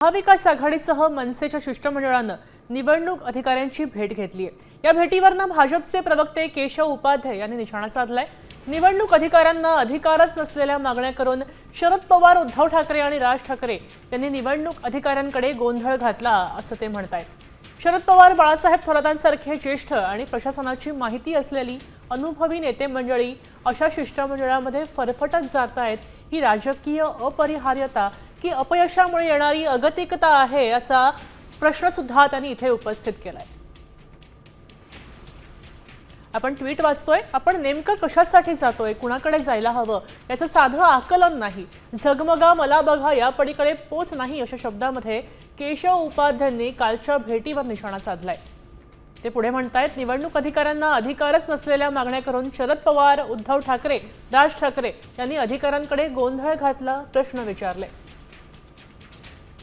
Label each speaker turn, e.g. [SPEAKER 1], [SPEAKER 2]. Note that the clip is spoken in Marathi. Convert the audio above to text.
[SPEAKER 1] महाविकास आघाडीसह मनसेच्या शिष्टमंडळानं निवडणूक अधिकाऱ्यांची भेट घेतली आहे या भेटीवरनं भाजपचे प्रवक्ते केशव उपाध्याय यांनी निशाणा साधलाय. निवडणूक अधिकाऱ्यांना अधिकारच नसलेल्या मागण्या करून शरद पवार उद्धव ठाकरे आणि राज ठाकरे यांनी निवडणूक अधिकाऱ्यांकडे गोंधळ घातला असं ते म्हणतायत. शरद पवार बाळासाहेब थोरातांसारखे ज्येष्ठ आणि प्रशासनाची माहिती असलेली अनुभवी नेते मंडळी अशा शिष्टमंडळामध्ये फरफटत जात आहेत ही राजकीय अपरिहार्यता की अपयशामुळे येणारी अगतिकता आहे असा प्रश्न सुद्धा त्यांनी इथे उपस्थित केलाय. आपण ट्विट वाचतोय आपण नेमकं कशासाठी जातोय कुणाकडे जायला हवं याचं साधं आकलन नाही. झगमगा मला बघा या पलीकडे पोच नाही अशा शब्दामध्ये केशव उपाध्यांनी कालच्या भेटीवर निशाणा साधलाय. ते पुढे म्हणतायत निवडणूक अधिकाऱ्यांना अधिकारच नसलेल्या मागण्या करून शरद पवार उद्धव ठाकरे राज ठाकरे यांनी अधिकाऱ्यांकडे गोंधळ घातला प्रश्न विचारले.